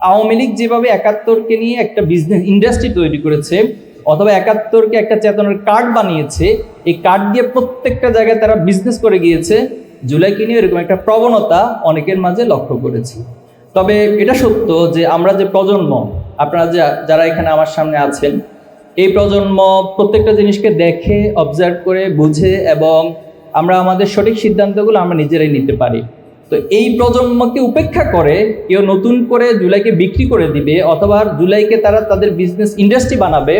আওয়ামী লীগ যেভাবে একাত্তরকে নিয়ে একটা বিজনেস ইন্ডাস্ট্রি তৈরি করেছে, অথবা একাত্তরকে একটা চেতনার কার্ড বানিয়েছে, এই কার্ড দিয়ে প্রত্যেকটা জায়গায় তারা বিজনেস করে গিয়েছে, জুলাইকে নিয়ে এরকম একটা প্রবণতা অনেকের মাঝে লক্ষ্য করেছি। তবে এটা সত্য যে আমরা যে প্রজন্ম, আপনারা যারা এখানে আমার সামনে আছেন, এই প্রজন্ম প্রত্যেকটা জিনিসকে দেখে অবজার্ভ করে, বুঝে, এবং আমরা আমাদের সঠিক সিদ্ধান্তগুলো আমরা নিজেরাই নিতে পারি। তো এই প্রজন্মকে উপেক্ষা করে কেউ নতুন করে জুলাইকে বিক্রি করে দিবে অথবা জুলাইকে তারা তাদের বিজনেস ইন্ডাস্ট্রি বানাবে,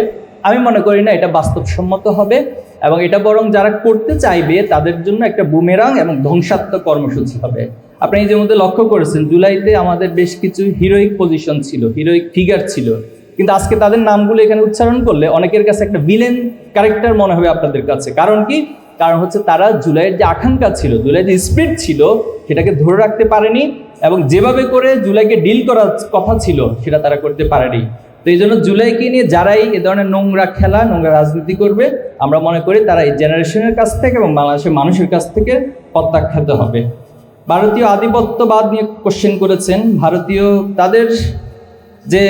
আমি মনে করি না, এটা বাস্তবসম্মত হবে এবং এটা বরং যারা করতে চাইবে তাদের জন্য একটা বুমেরাং এবং ধ্বংসাত্মক কর্মসূচি হবে। আপনি এই যে মধ্যে লক্ষ্য করেছেন, জুলাইতে আমাদের বেশ কিছু হিরোইক পজিশন ছিল হিরোইক ফিগার ছিল। কিন্তু আজকে তাদের নামগুলো এখানে উচ্চারণ করলে অনেকের কাছে একটা ভিলেন ক্যারেক্টার মনে হবে আপনাদের কাছে। কারণ কি? কারণ হচ্ছে তারা জুলাইয়ের যে আকাঙ্ক্ষা ছিল, জুলাইয়ের যে স্পিড ছিল, সেটাকে ধরে রাখতে পারেনি এবং যেভাবে করে জুলাইকে ডিল করার কথা ছিল, সেটা তারা করতে পারেনি। তো এই জন্য জুলাইকে নিয়ে যারাই এ ধরনের নোংরা খেলা, নোংরা রাজনীতি করবে, আমরা মনে করি তারা এই জেনারেশনের কাছ থেকে এবং বাংলাদেশের মানুষের কাছ থেকে প্রত্যাখ্যাত হবে। ভারতীয় আধিপত্যবাদ নিয়ে কোশ্চেন করেছেন। ভারতীয় তাদের যে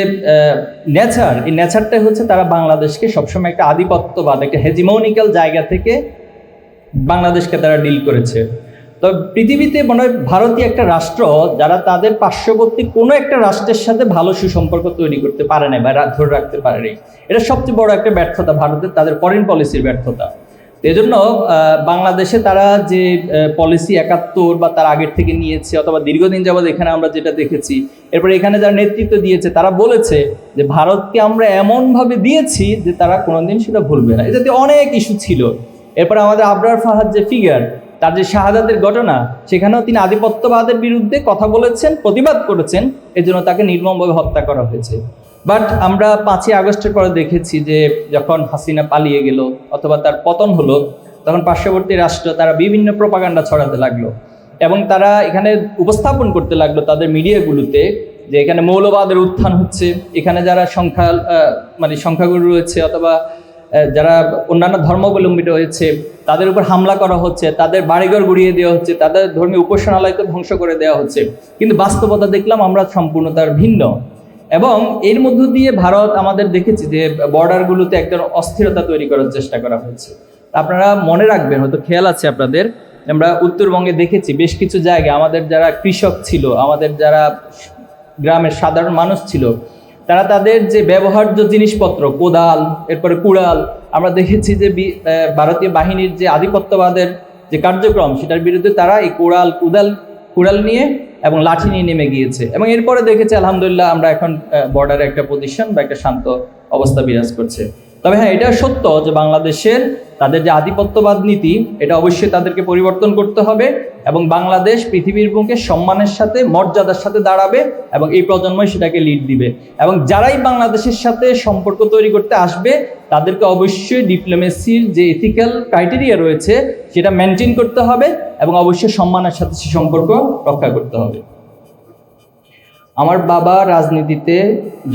নেচার এই নেচারটাই হচ্ছে তারা বাংলাদেশকে সবসময় একটা আধিপত্যবাদ, একটা হেজিমোনিক্যাল জায়গা থেকে বাংলাদেশকে তারা ডিল করেছে। তো পৃথিবীতে মনে হয় ভারতীয় একটা রাষ্ট্র যারা তাদের পার্শ্ববর্তী কোনো একটা রাষ্ট্রের সাথে ভালো সুসম্পর্ক তৈরি করতে পারে না বা ধরে রাখতে পারে পারেনি এটা সবচেয়ে বড় একটা ব্যর্থতা ভারতের, তাদের ফরেন পলিসির ব্যর্থতা। এই জন্য বাংলাদেশে তারা যে পলিসি একাত্তর বা তার আগের থেকে নিয়েছে অথবা দীর্ঘদিন যাবৎ এখানে আমরা যেটা দেখেছি, এরপরে এখানে যারা নেতৃত্ব দিয়েছে, তারা বলেছে যে ভারতকে আমরা এমনভাবে দিয়েছি যে তারা কোনোদিন সেটা ভুলবে না। এটাতে অনেক ইস্যু ছিল। এরপরে আমাদের আবরার ফাহাদ যে ফিগার তার যে শাহাদাতের ঘটনা, সেখানেও তিনি আধিপত্যবাদের বিরুদ্ধে কথা বলেছেন, প্রতিবাদ করেছেন, এজন্য তাকে নির্মমভাবে হত্যা করা হয়েছে। বাট আমরা পাঁচই আগস্টের পরে দেখেছি যে যখন হাসিনা পালিয়ে গেল অথবা তার পতন হলো, তখন পার্শ্ববর্তী রাষ্ট্র তারা বিভিন্ন প্রপাগান্ডা ছড়াতে লাগল এবং তারা এখানে উপস্থাপন করতে লাগল তাদের মিডিয়াগুলোতে যে এখানে মৌলবাদের উত্থান হচ্ছে, এখানে যারা সংখ্যা মানে সংখ্যাগুরু রয়েছে অথবা যারা অন্যান্য ধর্মাবলম্বী রয়েছে, তাদের উপর হামলা করা হচ্ছে, তাদের বাড়িঘর গুড়িয়ে দেওয়া হচ্ছে, তাদের ধর্মীয় উপাসনালয়কে ধ্বংস করে দেওয়া হচ্ছে। কিন্তু বাস্তবতা দেখলাম আমরা সম্পূর্ণতার ভিন্ন। এবং এর মধ্য দিয়ে ভারত আমাদের দেখেছি যে বর্ডারগুলোতে একটা অস্থিরতা তৈরি করার চেষ্টা করা হয়েছে। আপনারা মনে রাখবেন, হয়তো খেয়াল আছে আপনাদের, আমরা উত্তরবঙ্গে দেখেছি বেশ কিছু জায়গায় আমাদের যারা কৃষক ছিল, আমাদের যারা গ্রামের সাধারণ মানুষ ছিল তারা তাদের যে ব্যবহার্য জিনিসপত্র, কোদাল, এরপরে কুড়াল, আমরা দেখেছি যে ভারতীয় বাহিনীর যে আধিপত্যবাদের যে কার্যক্রম, সেটার বিরুদ্ধে তারা এই কোড়াল, কুদাল, কুড়াল নিয়ে এবং লাঠি নিয়ে নেমে গিয়েছে। এবং এরপরে দেখেছি, আলহামদুলিল্লাহ, আমরা এখন বর্ডারে একটা পজিশন বা একটা শান্ত অবস্থা বিরাজ করছে। তবে হ্যাঁ এটা সত্য যে বাংলাদেশের তাদের যে আধিপত্যবাদ নীতি, এটা অবশ্যই তাদেরকে পরিবর্তন করতে হবে এবং বাংলাদেশ পৃথিবীর বুকে সম্মানের সাথে, মর্যাদার সাথে দাঁড়াবে এবং এই প্রজন্মই সেটাকে লিড দিবে। এবং যারাই বাংলাদেশের সাথে সম্পর্ক তৈরি করতে আসবে, তাদেরকে অবশ্যই ডিপ্লোমেসির যে এথিক্যাল ক্রাইটেরিয়া রয়েছে, সেটা মেনটেন করতে হবে এবং অবশ্যই সম্মানের সাথে সে সম্পর্ক রক্ষা করতে হবে। আমার বাবা রাজনীতিতে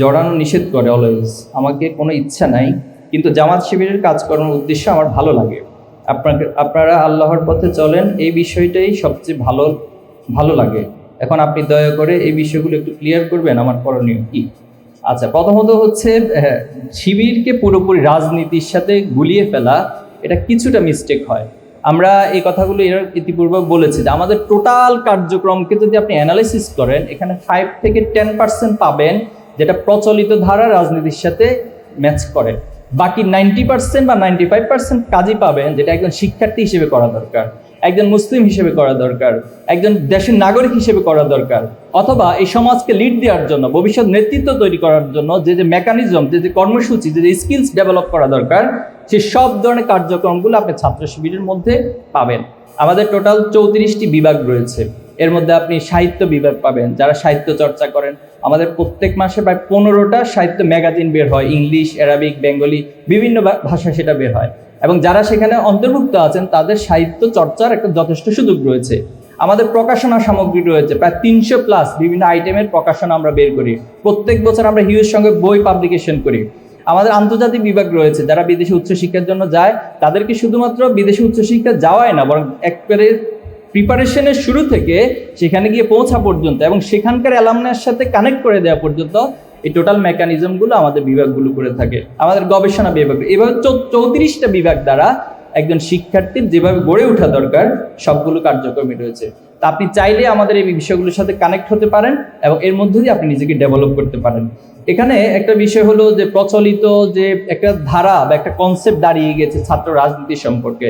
জড়ানো নিষেধ করে অলওয়েজ আমাকে কোনো ইচ্ছা নাই। কিন্তু জামাত শিবিরের কাজ করার উদ্দেশ্য আমার ভালো লাগে। আপনাকে আপনারা আল্লাহর পথে চলেন এই বিষয়টাই সবচেয়ে ভালো ভালো লাগে। এখন আপনি দয়া করে এই বিষয়গুলো একটু ক্লিয়ার করবেন আমার করণীয় কি? আচ্ছা প্রথমত হচ্ছে হ্যাঁ, শিবিরকে পুরোপুরি রাজনীতির সাথে গুলিয়ে ফেলা এটা কিছুটা মিস্টেক হয়। আমরা এই কথাগুলো এর ইতিপূর্বে বলেছি যে আমাদের টোটাল কার্যক্রমকে যদি আপনি অ্যানালাইসিস করেন এখানে ফাইভ থেকে টেন পার্সেন্ট পাবেন যেটা প্রচলিত ধারা রাজনীতির সাথে ম্যাচ করে। বাকি নাইনটি পার্সেন্ট বা নাইনটি ফাইভ পার্সেন্ট কাজই পাবেন যেটা একজন শিক্ষার্থী হিসেবে করা দরকার, একজন মুসলিম হিসেবে করা দরকার, একজন দেশের নাগরিক হিসেবে করা দরকার, অথবা এই সমাজকে লিড দেওয়ার জন্য, ভবিষ্যৎ নেতৃত্ব তৈরি করার জন্য যে যে মেকানিজম যে যে কর্মসূচি, যে যে স্কিলস ডেভেলপ করা দরকার, সে সব ধরনের কার্যক্রমগুলো আপনি ছাত্র শিবিরের মধ্যে পাবেন। আমাদের টোটাল চৌত্রিশটি বিভাগ রয়েছে। এর মধ্যে আপনি সাহিত্য বিভাগ পাবেন, যারা সাহিত্য চর্চা করেন। আমাদের প্রত্যেক মাসে প্রায় পনেরোটা সাহিত্য ম্যাগাজিন বের হয়, ইংলিশ, অ্যারাবিক, বেঙ্গলি, বিভিন্ন ভাষায় সেটা বের হয়। এবং যারা সেখানে অন্তর্ভুক্ত আছেন, তাদের সাহিত্য চর্চার একটা যথেষ্ট সুযোগ রয়েছে। আমাদের প্রকাশনা সামগ্রী রয়েছে, প্রায় তিনশো প্লাস বিভিন্ন আইটেমের প্রকাশনা আমরা বের করি। প্রত্যেক বছর আমরা হিউজ সঙ্গে বই পাবলিকেশন করি। আমাদের আন্তর্জাতিক বিভাগ রয়েছে, যারা বিদেশে উচ্চশিক্ষার জন্য যায়, তাদেরকে শুধুমাত্র বিদেশে উচ্চশিক্ষা যাওয়াই না, বরং একবারে প্রিপারেশনের শুরু থেকে সেখানে গিয়ে পৌঁছা পর্যন্ত এবং সেখানকার অ্যালামনার সাথে কানেক্ট করে দেওয়া পর্যন্ত এই টোটাল মেকানিজমগুলো আমাদের বিভাগগুলো করে থাকে। আমাদের গবেষণা বিভাগ। এভাবে চৌত্রিশটা বিভাগ দ্বারা একজন শিক্ষার্থীর যেভাবে গড়ে ওঠা দরকার, সবগুলো কার্যক্রমে রয়েছে। তা আপনি চাইলে আমাদের এই বিষয়গুলোর সাথে কানেক্ট হতে পারেন এবং এর মধ্য দিয়ে আপনি নিজেকে ডেভেলপ করতে পারেন। এখানে একটা বিষয় হলো যে প্রচলিত যে একটা ধারা বা একটা কনসেপ্ট দাঁড়িয়ে গেছে ছাত্র রাজনীতি সম্পর্কে।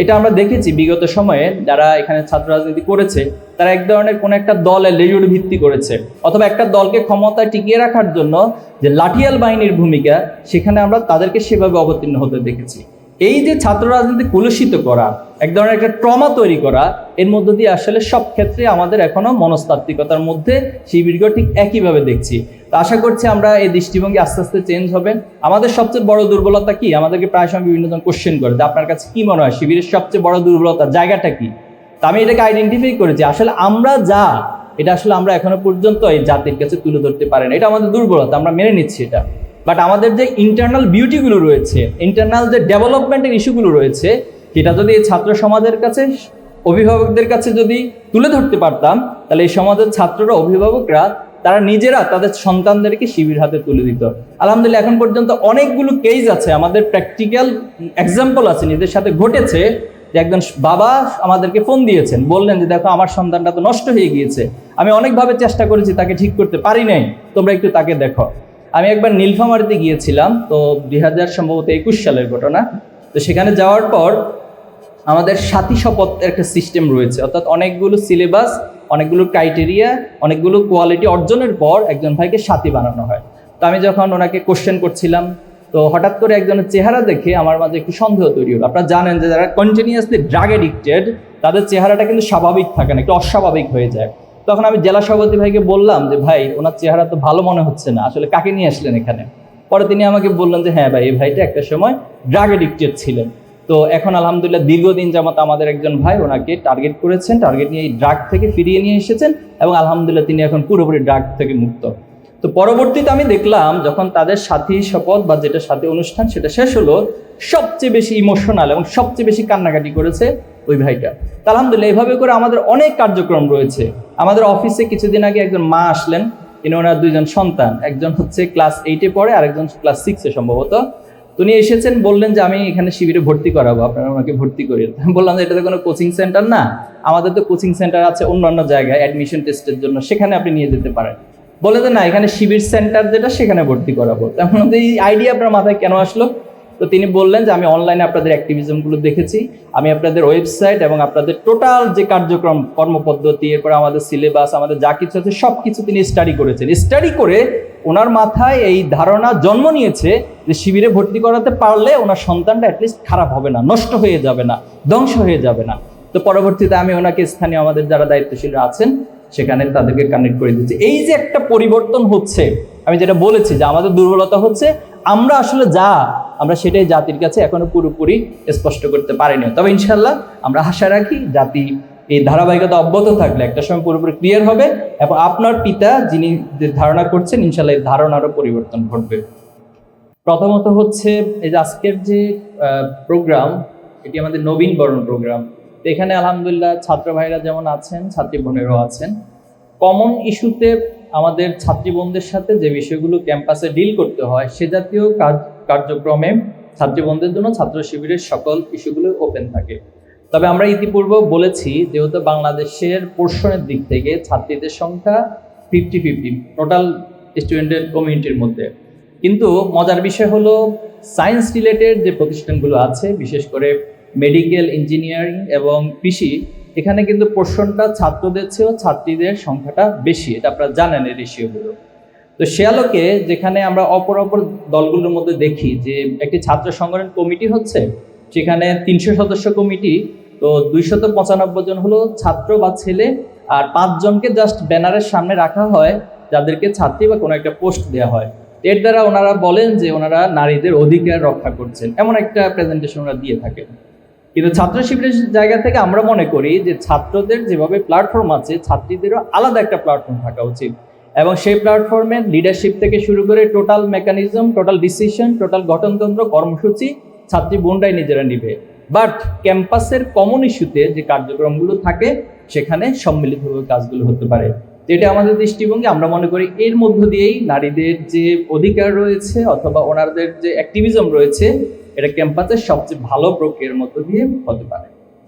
এটা আমরা দেখেছি বিগত সময়ে যারা এখানে ছাত্র রাজনীতি করেছে, তারা এক ধরনের কোনো একটা দলে লেজুর ভিত্তি করেছে। অথবা একটা দলকে ক্ষমতায় টিকিয়ে রাখার জন্য যে লাঠিয়াল বাহিনীর ভূমিকা, সেখানে আমরা তাদেরকে সেভাবে অবতীর্ণ হতে দেখেছি। এই যে ছাত্র রাজনীতি কুলুষিত করা, এক ধরনের একটা ট্রমা তৈরি করা, এর মধ্য দিয়ে আসলে সব ক্ষেত্রে আমাদের এখনও মনস্তাত্ত্বিকতার মধ্যে শিবিরকে ঠিক একইভাবে দেখছি। তো আশা করছি আমরা এই দৃষ্টিভঙ্গি আস্তে আস্তে চেঞ্জ হবে আমাদের সবচেয়ে বড় দুর্বলতা কি? আমাদেরকে প্রায় সময় বিভিন্ন জন কোশ্চেন করে যে আপনার কাছে কি মনে হয়? শিবিরের সবচেয়ে বড় দুর্বলতা জায়গাটা কি? তা আমি এটাকে আইডেন্টিফাই করেছি। আসলে আমরা যা, এটা আসলে আমরা এখনও পর্যন্ত এই জাতির কাছে তুলে ধরতে পারি না এটা আমাদের দুর্বলতা, আমরা মেনে নিচ্ছি এটা। বাট আমাদের যে ইন্টারনাল বিউটিগুলো রয়েছে ইন্টারনাল যে ডেভেলপমেন্টের ইস্যুগুলো রয়েছে সেটা যদি ছাত্র সমাজের কাছে, অভিভাবকদের কাছে যদি তুলে ধরতে পারতাম, তাহলে এই সমাজের ছাত্ররা, অভিভাবকরা, তারা নিজেরা তাদের সন্তানদেরকে শিবির হাতে তুলে দিত। আলহামদুলিল্লাহ, এখন পর্যন্ত অনেকগুলো কেস আছে, আমাদের প্র্যাকটিক্যাল এক্সাম্পল আছে নিজের সাথে ঘটেছে, যে একজন বাবা আমাদেরকে ফোন দিয়েছেন, বললেন যে, দেখো, আমার সন্তানটা তো নষ্ট হয়ে গিয়েছে। আমি অনেকভাবে চেষ্টা করেছি, তাকে ঠিক করতে পারি নাই। তোমরা একটু তাকে দেখো। আমি একবার নীলফামারিতে গিয়েছিলাম, তো দুই হাজার সম্ভবত একুশ সালের ঘটনা। তো সেখানে যাওয়ার পর আমাদের সাথী শপথ একটা সিস্টেম রয়েছে, অর্থাৎ অনেকগুলো সিলেবাস অনেকগুলো ক্রাইটেরিয়া অনেকগুলো কোয়ালিটি অর্জনের পর একজন ভাইকে সাথী বানানো হয়। তো আমি যখন ওনাকে কোশ্চেন করছিলাম, তো হঠাৎ করে একজনের চেহারা দেখে আমার মাঝে একটু সন্দেহ তৈরি হলো। আপনারা জানেন যে যারা কন্টিনিউয়াসলি ড্রাগ এডিক্টেড তাদের চেহারাটা কিন্তু স্বাভাবিক থাকে না, একটু অস্বাভাবিক হয়ে যায়। তখন আমি জেলা সভাপতি ভাইকে বললাম যে, ভাই, ওনার চেহারা তো ভালো মনে হচ্ছে না। আসলে কাকে নিয়ে আসলেন এখানে? পরে তিনি আমাকে বললেন যে হ্যাঁ ভাই, এই ভাইটা একটা সময় ড্রাগ এডিক্টেড ছিলেন। তো এখন আলহামদুলিল্লাহ দীর্ঘদিন যাবত আমাদের একজন ভাই ওনাকে টার্গেট করেছেন টার্গেট নিয়ে এই ড্রাগ থেকে ফিরিয়ে নিয়ে এসেছেন এবং আলহামদুলিল্লাহ তিনি এখন পুরোপুরি ড্রাগ থেকে মুক্ত। তো পরবর্তীতে আমি দেখলাম যখন তাদের সাথী শপথ বা যেটা সাথী অনুষ্ঠান সেটা শেষ হলো, সবচেয়ে বেশি ইমোশনাল এবং সবচেয়ে বেশি কান্নাকাটি করেছে ওই ভাইটা। আলহামদুলিল্লাহ, এইভাবে করে আমাদের অনেক কার্যক্রম রয়েছে। আমাদের অফিসে কিছুদিন আগে একজন মা আসলেন। তিনি ওনার দুইজন সন্তান। একজন হচ্ছে ক্লাস এইটে পড়ে আর একজন ক্লাস সিক্সে সম্ভবত। উনি এসেছেন, বললেন যে আমি এখানে শিবিরে ভর্তি করাবো, আপনারা ওনাকে ভর্তি করি বললাম যে এটা তো কোনো কোচিং সেন্টার না। আমাদের তো কোচিং সেন্টার আছে অন্যান্য জায়গায় অ্যাডমিশন টেস্টের জন্য। সেখানে আপনি নিয়ে যেতে পারেন। বলে যে না, এখানে শিবির সেন্টার যেটা, সেখানে ভর্তি করাবো। তেমন এই আইডিয়া আপনার মাথায় কেন আসলো? তো তিনি বললেন যে আমি অনলাইনে আপনাদের অ্যাক্টিভিজমগুলো দেখেছি। আমি আপনাদের ওয়েবসাইট এবং আপনাদের টোটাল যে কার্যক্রম, কর্মপদ্ধতি, এরপর আমাদের সিলেবাস আমাদের যা কিছু আছে সব কিছু তিনি স্টাডি করেছেন। স্টাডি করে ওনার মাথায় এই ধারণা জন্ম নিয়েছে যে শিবিরে ভর্তি করাতে পারলে ওনার সন্তানটা অ্যাটলিস্ট খারাপ হবে না, নষ্ট হয়ে যাবে না, ধ্বংস হয়ে যাবে না। তো পরবর্তীতে আমি ওনাকে স্থানীয় আমাদের যারা দায়িত্বশীলরা আছেন, সেখানে তাদেরকে কানেক্ট করে দিচ্ছি। এই যে একটা পরিবর্তন হচ্ছে, আমি যেটা বলেছি যে আমাদের দুর্বলতা হচ্ছে, আমরা আসলে যা আমরা সেটাই জাতির কাছে এখনও পুরোপুরি স্পষ্ট করতে পারিনি। তবে ইনশাল্লাহ আমরা আশা রাখি জাতি এই ধারাবাহিকতা অব্যাহত থাকলে একটা সময় পুরোপুরি ক্লিয়ার হবে এবং আপনার পিতা যিনি ধারণা করছেন ইনশাল্লাহ এই ধারণারও পরিবর্তন ঘটবে। প্রথমত হচ্ছে এই যে আজকের যে প্রোগ্রাম এটি আমাদের নবীন বরণ প্রোগ্রাম এখানে আলহামদুলিল্লাহ ছাত্র ভাইরা যেমন আছেন, ছাত্রী বোনেরাও আছেন। কমন ইস্যুতে আমাদের ছাত্রী বোনদের সাথে যে বিষয়গুলো ক্যাম্পাসে ডিল করতে হয়, সে জাতীয় কাজ কার্যক্রমে ছাত্রী বোনদের জন্য ছাত্র শিবিরের সকল ইস্যুগুলো ওপেন থাকে। তবে আমরা ইতিপূর্বে বলেছি, যেহেতু বাংলাদেশের পোর্শনের দিক থেকে ছাত্রীদের সংখ্যা ফিফটি ফিফটি টোটাল স্টুডেন্টের কমিউনিটির মধ্যে। কিন্তু মজার বিষয় হলো সায়েন্স রিলেটেড যে প্রতিষ্ঠানগুলো আছে, বিশেষ করে মেডিকেল ইঞ্জিনিয়ারিং এবং কৃষি, এখানে কিন্তু পোর্শনটা ছাত্রদের চেয়েও ছাত্রীদের সংখ্যাটা বেশি। এটা আপনারা জানেন এই রেশিওগুলো তো সে আলোকে যেখানে আমরা অপর অপর দলগুলোর মধ্যে দেখি যে একটি ছাত্র সংগঠন কমিটি হচ্ছে, সেখানে তিনশো সদস্য কমিটি, তো দুইশত পঁচানব্বই জন হলো ছাত্র বা ছেলে, আর পাঁচজনকে জাস্ট ব্যানারের সামনে রাখা হয়, যাদেরকে ছাত্রী বা কোনো একটা পোস্ট দেওয়া হয়। এর দ্বারা ওনারা বলেন যে ওনারা নারীদের অধিকার রক্ষা করছেন, এমন একটা প্রেজেন্টেশন ওনারা দিয়ে থাকেন। কিন্তু ছাত্র শিবিরের জায়গা থেকে আমরা মনে করি যে ছাত্রদের যেভাবে প্ল্যাটফর্ম আছে, ছাত্রীদেরও আলাদা একটা প্ল্যাটফর্ম থাকা উচিত। এবং সেই প্ল্যাটফর্মে লিডারশিপ থেকে শুরু করে total mechanism total decision total গঠনতন্ত্র, কর্মসূচি ছাত্রী বোনরাই নিজেরা নিবে। বাট ক্যাম্পাসের কমন ইস্যুতে যে কার্যক্রমগুলো থাকে, সেখানে সম্মিলিতভাবে কাজগুলো হতে পারে। এটা আমাদের দৃষ্টিভঙ্গি, আমরা মনে করি এর মধ্য দিয়েই নারীদের যে অধিকার রয়েছে অথবা ওনাদের যে অ্যাক্টিভিজম রয়েছে, এটা ক্যাম্পাসের সবচেয়ে ভালো প্রক্রিয়ার মধ্য দিয়ে হতে পারে।